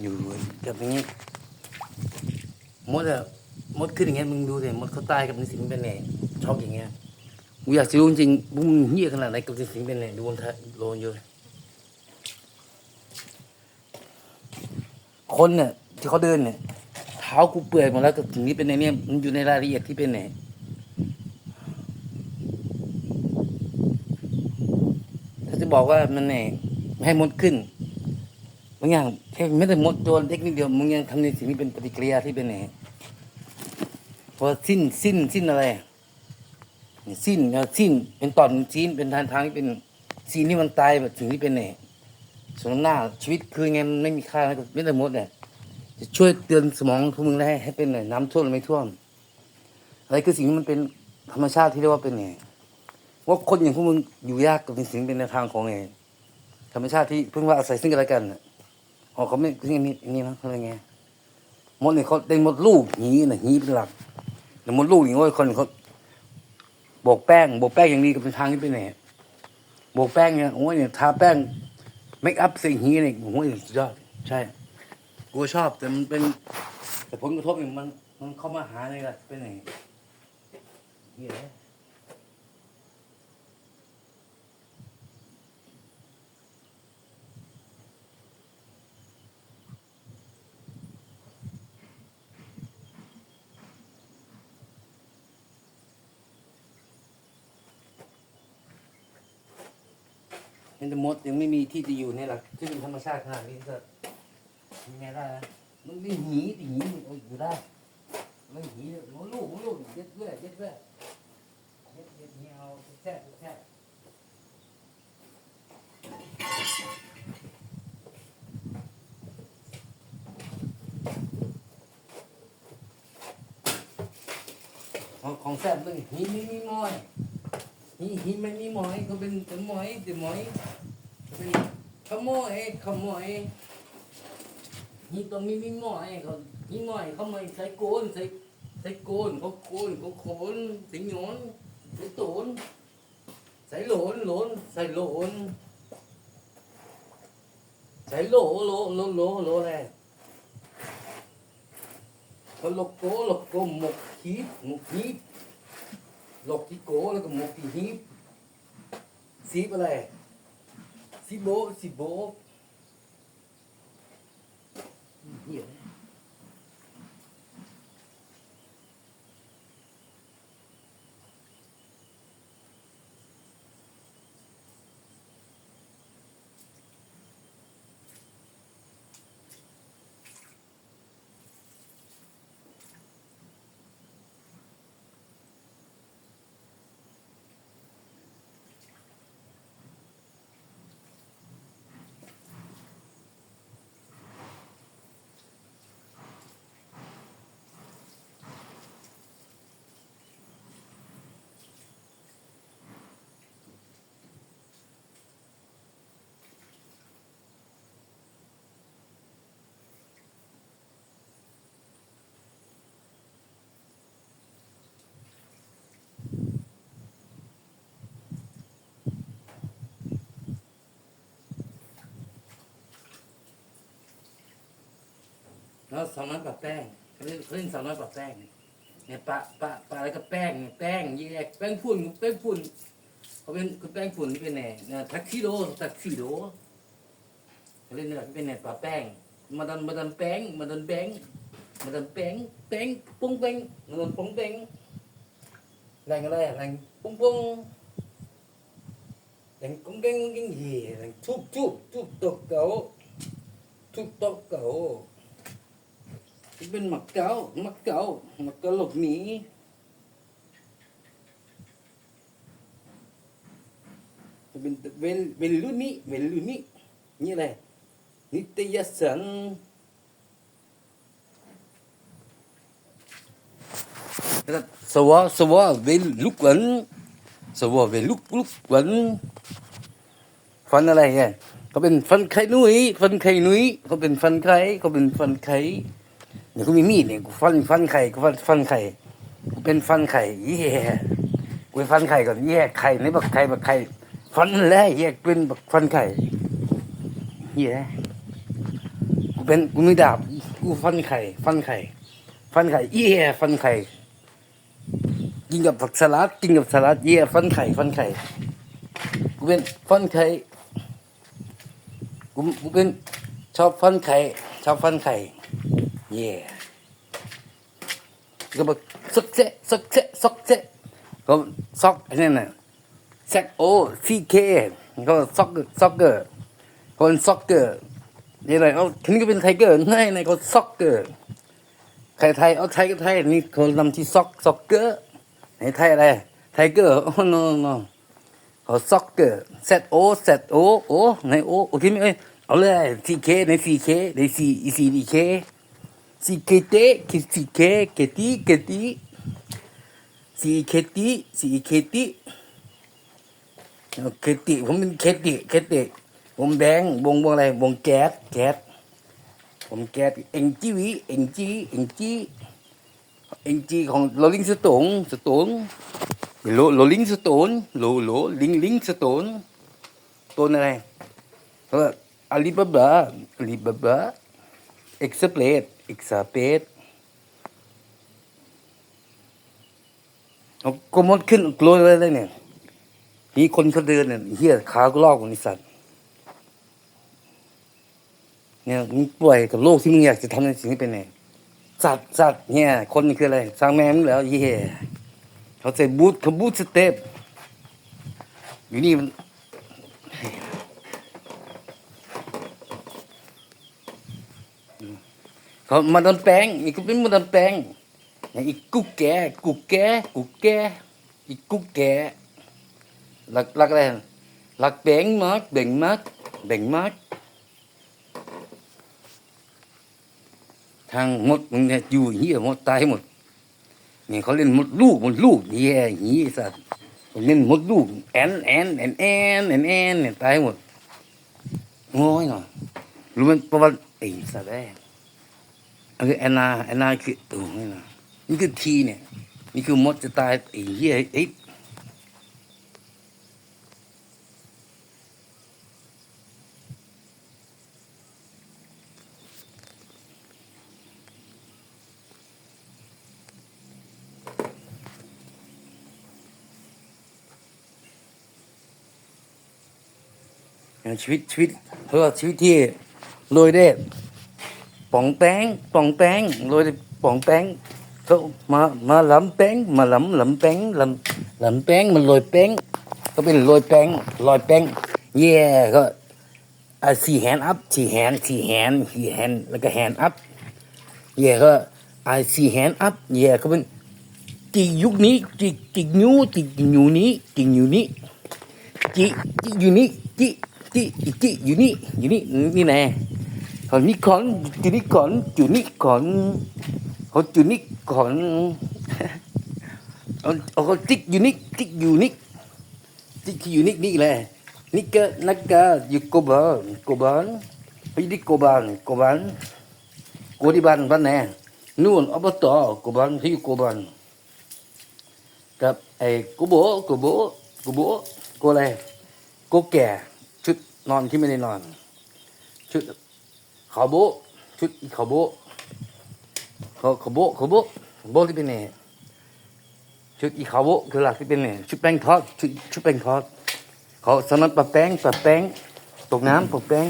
อยู่กับอย่างงี้มดอะมดขึ้นอย่างเงี้ยมึงดูสิมดเขาตายกับนิสิงเป็นไงช็อกอย่างเงี้ยกูอยากจะรู้จริงมึงเหี้ยขนาดไหนกับนิสิงเป็นไงดูบนทะโลนอยู่คนเนี่ยที่เขาเดินเนี่ยเท้ากูเปื่อยหมดแล้วกับสิ่งนี้เป็นไงเนี่ยมันอยู่ในรายละเอียดที่เป็นไงถ้าจะบอกว่ามันไงไม่ให้มดขึ้นางอย่างแค่ไม่ได้หมดตัวเล็กนิดเดียวมึงยังทำในสิ่งนี้เป็นปฏิกิริยาที่เป็นไงพอสิ้นสิ้นสิ้นอะไรสิ้นเสิ้นเป็นตอนสิ้นเป็นทางทางที่เป็นสิ้นที่มันตายแบบสิ่งที่เป็นไงสมน้ำหน้าชีวิตคือไงมันไม่มีค่าแล้วไม่ได้หมดเนี่ยจะช่วยเตือนสมองพวกมึงได้ให้เป็นไงน้ำท่วมหรือไม่ท่วมอะไรคือสิ่งที่มันเป็นธรรมชาติที่เรียกว่าเป็นไงว่าคนอย่างพวกมึงอยู่ยากกับเป็นสิ่งเป็นแนทางของไงธรรมชาติที่เพิ่งว่าอาศัยซึ่งกันและกันน่ะ อ๋อเขาไม่คืออย่างนี้อย่างนี้นะเขาเป็นไงมดเนี่ยเขาได้มดลูกหีนะหีเป็นหลักแต่มดลูกอย่างว่าคนเขาโบกแป้งโบกแป้งอย่างนี้ก็เป็นทางที่เป็นไงโบกแป้งเนี่ยโอ้ยเนี่ยทาแป้งเมคอัพสิ่งหีเนี่ยโอ้ยสุดยอดใช่กูชอบแต่มันเป็น แต่ผลกระทบเนี่ยมันมันเข้ามาหาเลยละเป็นไงนี่แหล เห็นแต่มดยังไม่มีที่จะอยู่เนี่ยหรอกที่เป็นธรรมชาติขนาดนี้ก็ยังไงได้นะมันไม่หนีดิหนีมันเอาอยู่ได้ไม่หนีมดลูกมดลูกเย็ดด้วยเย็ดด้วยเย็ดเย็ดเหี่ยวแทะแทะของของแซ่บเลยหีมีมีมอย หิหิมันมีหมอยก็เป็นเป็นหมอยเป็นหมอยเป็นขโมยขโมยหิต้องมีมีหมอยเขาหิหมอยขโมยใส่โกนใส่ใส่โกนเขาโกนเขาโคนใส่หยนใส่โตนใส่หลนหลนใส่หลนใส่โหลโหลโหลโหลโหลอะไรเขาหลกโกหลกโกหมกขีบหมกขีบ หลอกที่โกแล้วก็หมกที่ฮีบซีบอะไรซีโบซีโบเหี้ย แล้วสาวน้อยปะแป้งเขาเล่นเขาเล่นสาวน้อยปะแป้งเนี่ยปะปะปะอะไรก็แป้งเนี่ยแป้งแยกแป้งฝุ่นแป้งฝุ่นเขาเป็นคือแป้งฝุ่นที่เป็นแหน่เนี่ยทักซิโดทักซิโดเขาเล่นเนี่ยที่เป็นแหน่ปะแป้งมาดันมาดันแป้งมาดันแป้งมาดันแป้งแป้งปุ้งแป้งมาดันปุ้งแป้งแรงอะไรแรงปุ้งปุ้งแรงกุ้งเก้งกุ้งเก้งเย่แรงทุบทุบทุบตกเก๋าทุบตกเก๋า เป็นหมักเก๋าหมักเก๋าหมักเก๋าหลบหนีเป็นเวลเวลลุนี่เวลลุนี่นี่อะไรนิตยสันแล้วก็สวะสวะเวลลุกวันสวะเวลลุกลุกวันฟันอะไรเนี่ยเขาเป็นฟันไข่นุ้ยฟันไข่นุ้ยเขาเป็นฟันไข่เขาเป็นฟันไข่ เนี่ยกูมีมีดเนี่ยกูฟันฟันไข่กูฟันฟันไข่กูเป็นฟันไข่เย่กูฟันไข่ก่อนแยกไข่ในบักไข่บักไข่ฟันแล้วแยกเป็นบักฟันไข่เย่กูเป็นกูมีดาบกูฟันไข่ฟันไข่ฟันไข่เย่ฟันไข่กินกับผักสลัดกินกับสลัดเย่ฟันไข่ฟันไข่กูเป็นฟันไข่กูกูเป็นชอบฟันไข่ชอบฟันไข่ เย่ก็บอกซอกเซซอกเซซอกเซก็ซอกไอ้นั่นน่ะแซกโอซีเคก็ซ็อกเกอร์ซ็อกเกอร์คนซ็อกเกอร์นี่อะไรเอาทีนี้ก็เป็นไทเกอร์ง่ายในคนซ็อกเกอร์ใครไทยเอาไทยก็ไทยนี่คนนำที่ซ็อกซ็อกเกอร์ในไทยอะไรไทเกอร์โอ้ no no เขาซ็อกเกอร์เซตโอเซตโอโอในโอโอเคไหมเอ้ยเอาเลยซีเคในซีเคในซีอีซีดีเค ซีเคเตคิซีเคเคตีเคตีซีเคตีซีเคตีเคติผมเป็นเคติเคติผมแบงวงวงอะไรวงแก๊สแก๊สผมแก๊สเอ็งจีวีเอ็งจีเอ็งจีเอ็งจีของโรลิงสโตนสโตนโลโรลิงสโตนโลโลลิงลิงสโตนตัวอะไรเอออาลีบาบาอาลีบาบาเอ็กซ์เพลส อ็กซ์เพลสก็มดขึ้นกลัวเลยเนี่ยมีคนเขาเดินเนี่ยเฮียขาก็ลอกของนิสัตเนี่ยมึงป่วยกับโรคที่มึงอยากจะทำในสิ่งนี้เป็นไงสัตว์สัตว์เนี่ย คนนี่คืออะไรสร้างแม่มแล้วเฮียเขาใส่บูทเขาบูทสเต็ปอยู่นี่มัน เขามาดนแปงอีกเป็นมาดนแปงอีกกุแกกุแกกุแกอีกกุแกหลักหลักอะไรหลักแปงมากแบ่งมากแบ่งมากทางหมดมึงเนี่ยอยู่เหี้ยหมดตายหมดนี่เขาเล่นหมดลูกหมดลูกเหี้ยหี้สัตว์เล่นหมดลูกแอนแอนแอนแอนแอนแอนเนี่ยตายหมดง้อยหน่อยรู้มันประวัติไอ้สัตว์แอันนี้แอนนาแอนนาคือตัวนี่นะนี่คือทีเนี่ย นี่คือมดจะตายไอ้เหี้ยไอ้ชีวิตชีวิตเพราะว่าชีวิตที่รวยได้ ป่องแป้งป่องแป้งโรยด้วยป่องแป้งเขามามาหลำแป้งมาหลำหลำแป้งหลำหลำแป้งมันโรยแป้งก็เป็นโรยแป้งโรยแป้งเย่ก็สี่แฮนด์อัพสี่แฮนด์สี่แฮนด์สี่แฮนด์แล้วก็แฮนด์อัพเย่ก็อะสี่แฮนด์อัพเย่ก็เป็นจียุคนี้จีจีนิ้วจีนิ้วนี้จีนิ้วนี้นี่แน่ ขอนิคอนจุนิคอนจุนิคอนเขาจุนิคอนเอาเอาเขาติ๊กยูนิคติ๊กยูนิคติ๊กยูนิคนี่แหละนิกเกนักกาอยู่โกบานโกบานไปดิโกบานโกบานโกดิบ้านบ้านแน่นู่นอบตโกบานที่อยู่โกบานกับไอ้โกโบโกโบโกโบโกอะไรโกแก่ชุดนอนที่ไม่ได้นอนชุด ขาวโบะชุดขาวโบะเขาขาวโบะขาวโบะโบะที่เป็นเนี่ยชุดอีขาวโบะคือหลักที่เป็นเนี่ยชุดแป้งทอดชุดชุดแป้งทอดเขาสนับปะแป้งปะแป้งตกน้ำปะแป้ง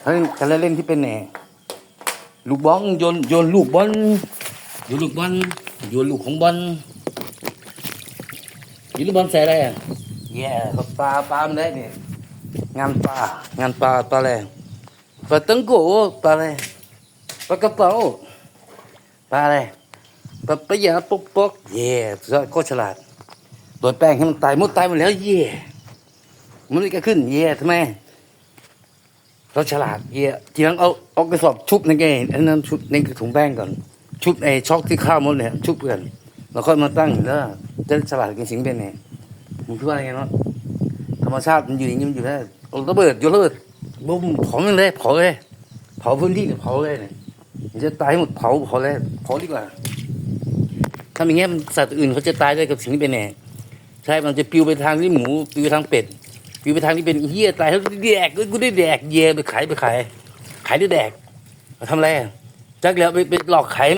เขาเล่นการเล่นที่เป็นเนี่ยลูกบอลโยนโยนลูกบอลโยนลูกบอลโยนลูกของบอลอยู่ลูกบอลใส่อะไรอะแย่เขาปลาปลามันได้เนี่ยงานปลางานปลาปลาอะไร ปลาตังโกปลาอะไรปลากระเป๋าปลาอะไรปลาปลายาปกปกเย่สุดยอดโคตรฉลาดโดนแป้งให้มันตายหมดตายหมดแล้วเย่มันไม่กล้าขึ้นเย่ทำไมเราฉลาดเย่ทีหลังเอาเอากระสอบชุบในแกอันนั้นชุบในถุงแป้งก่อนชุบไอ้ช็อกที่ข้าวมดเนี่ยชุบเพื่อนเราค่อยมาตั้งแล้วจะฉลาดกันสิงเป็นไงมึงคิดว่าไงเนาะธรรมชาติมันอยู่อย่างนี้มันอยู่ได้เอาระเบิดโยนระเบิด บุ้มเผามันเลยเผาเลยเผาพื้นที่เผาเลยเนี่ยมันจะตายหมดเผาเผาเลยเผาดีกว่าถ้าอย่างเงี้ยมันสัตว์อื่นเขาจะตายด้วยกับสิ่งที่เป็นไงใช่มันจะปิวไปทางที่หมูปิวไปทางเป็ดปิวไปทางที่เป็นเหี้ยตายเขาแดกกูได้แดกเย่ไปขายไปขายขายได้แดกทำอะไรจักแล้วไปไปหลอกขาย